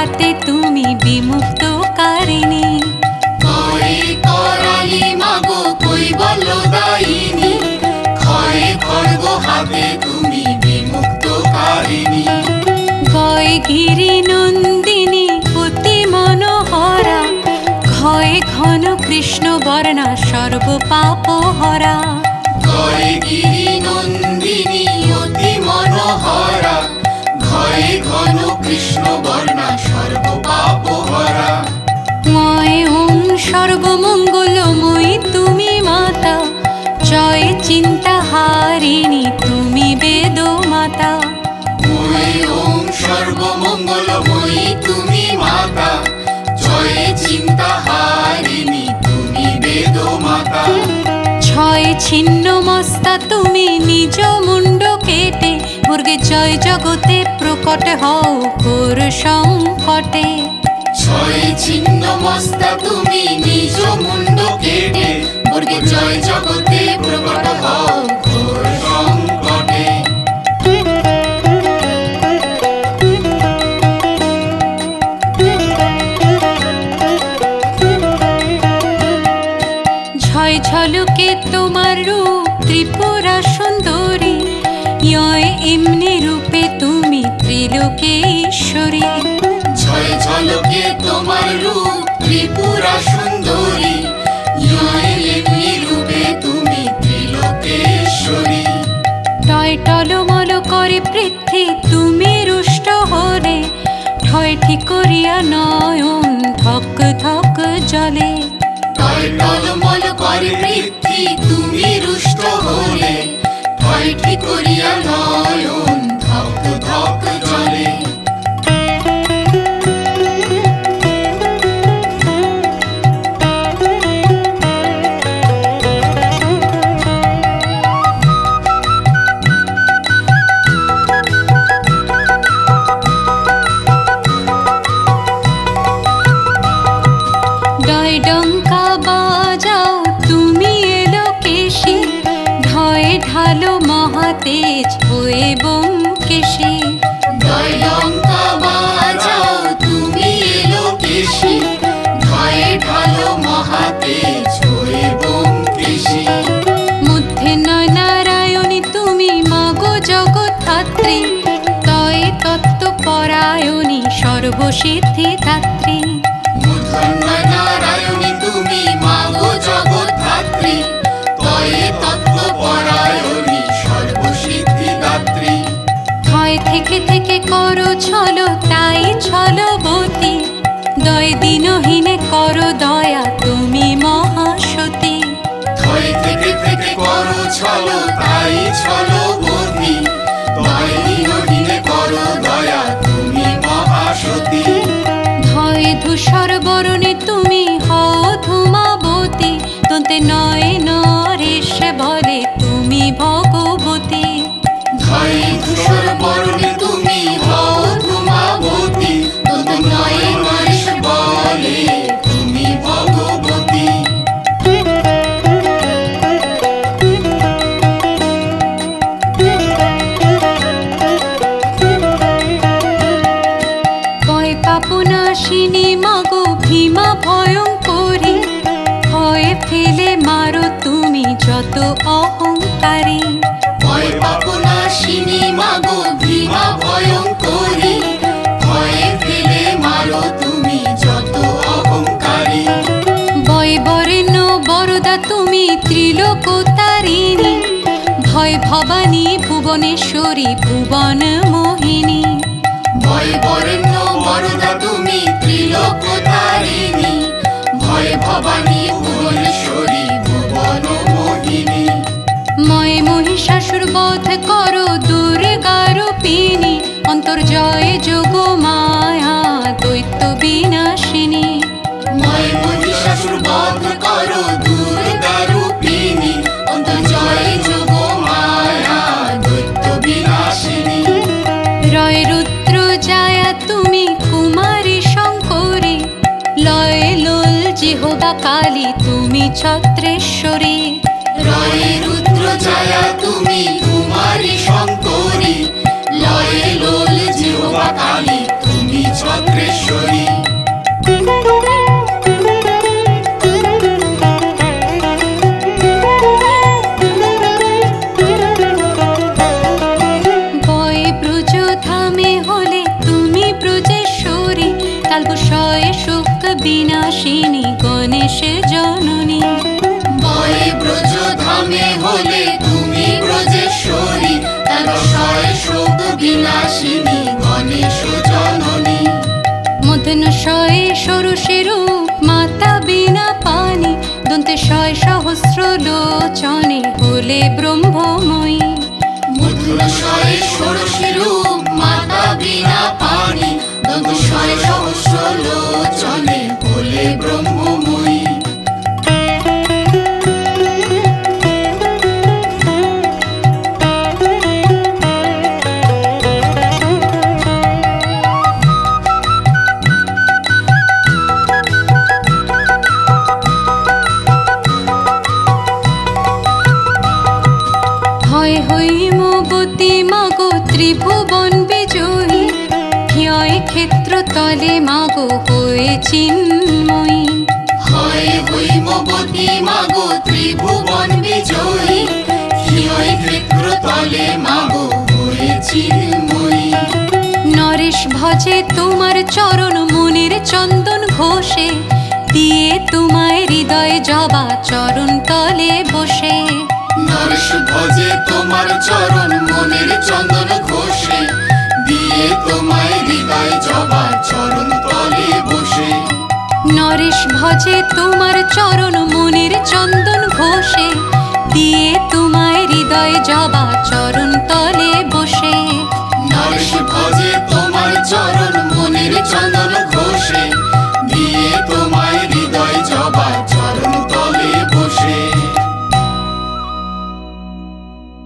হাতে তুমি বিমুক্ত কারিণী। কয়ে করালি মাগো কৈবল্যদায়িনী ক্ষয়ে খড়গ হাতে তুমি বিমুক্তকারিণী গয় গিরি নন্দিনী অতি মনোহরা। ঘয়ে ঘন কৃষ্ণ বর্ণা সর্ব পাপ হরা গয়ে গিরি নন্দিনী কৃষ্ণ বর্ণা সর্ব হরা। ময় ওম সর্বমঙ্গলময়ী তুমি মাতা। জয় চিন্তা হারিণী তুমি বেদ মাতা ওম সর্বমঙ্গলময়ী তুমি মাতা। জয় চিন্তা হারিণী তুমি বেদ মাতা ছয় ছিন্ন মস্তা তুমি নিজ মুর্গে জয় জগতে প্রকট হও ঘোর সংকটে। ছয় ছিন্ন মস্তা তুমি নিজ মুন্ড কেটে জয় জগতে প্রকট হও ঘোর সংকটে। ছয় ঝলকে তোমার রূপ ত্রিপুরা সুন্দরী। ইয় এমনি রূপে তুমি ত্রিলোকে ঈশ্বরী ছয় ঝলকে তোমার রূপ ত্রিপুরা সুন্দরী। ইয়ে এমনি রূপে তুমি ত্রিলোকেশ্বরী। টয় টলমল করে পৃথ্বী তুমি রুষ্ট হলে ঠয় ঠিক করিয়া নয়ন ধক ধক জলে টয় টলমল করে পৃথ্বী ঠিক করিয়া নয়ন ধক ধক জলে ডঙ্কা মহাতেজ হয়ে কেশি জয় লঙ্কা বাজাও তুমি এলো কেশি ভয়ে ঢালো মহাতে ছয়ে বোম কৃষি মধ্যে নয় নারায়ণী তুমি মাগো জগৎধাত্রী তয়ে তত্ত্ব পরায়ণী সর্বসিদ্ধি ধাত্রী থেকে থেকে করো ছলো তাই ছলবতী দয় দিনহীনে করো দয়া, তুমি মহাসতী। থেকে থেকে করো ছলো যত অহংকারী। ভয় পাপনাশিনী মাগো ভীমা ভয়ঙ্করী। ভয়ে ফেলে মারো তুমি যত অহংকারী। বরেণ্য বরদা তুমি ত্রিলোকতারিণী। ভয় ভবানী ভুবনেশ্বরী ভুবন মোহিনী। ভয় বরেণ্য বরদা তুমি ত্রিলোকতারিণী। ভয় ভবানী মহিষাসুর বধ করো দুর্গারূপিণী অন্তর্জয় যোগ মায়া দৈত্য বিনাশিনী। মহিষাসুর বধ করো দুর্গারূপিণী অন্তর্জয় যোগ মায়া দৈত্য বিনাশিনী। রয় রুদ্র জায়া তুমি কুমারী শঙ্করী। লয় লোল জিহবা কালী তুমি ছত্রেশ্বরী। রয়ে রুদ্র জয়া তুমি কুমারী শঙ্করী। লয়ে লোল জিহবা কালী, তুমি ছত্রেশ্বরী। কালবশয়ে শোক বিনাশিনী, গণেশ জননী। বয়ে ব্রজ ধামে হলে তুমি ব্রজেশ্বরী তার শয় শোক বিনাশিনী গণেশ জননী। মদন শয়ে রূপ মাতা বিনা পানি দন্তে শয় সহস্র লোচনে হলে ব্রহ্মময়ী। মধুর শয়ে রূপ মাতা বিনা পানি দন্ত শয় সহস্র লোচনে হলে ব্রহ্মময়ী। ক্ষেত্র তলে মাগো হয়ে চিন্ময়ী। হয় হৈমবতী মাগো ত্রিভুবন বিজয়ী। হিয় ক্ষেত্র তলে মাগো মই নরেশ ভজে তোমার চরণ মনির চন্দন ঘোষে দিয়ে তোমায় হৃদয় জবা চরণ তলে বসে। নরেশ ভজে তোমার চরণ মনের চন্দন হৃদয় চরণ তলে বসে। নরেশ ভজে তোমার চরণ মনির চন্দন ঘোষে। দিয়ে তোমায় হৃদয় জবা চরণ তলে বসে। নরেশ ভজে তোমার চরণ মনের চন্দন ঘোষে।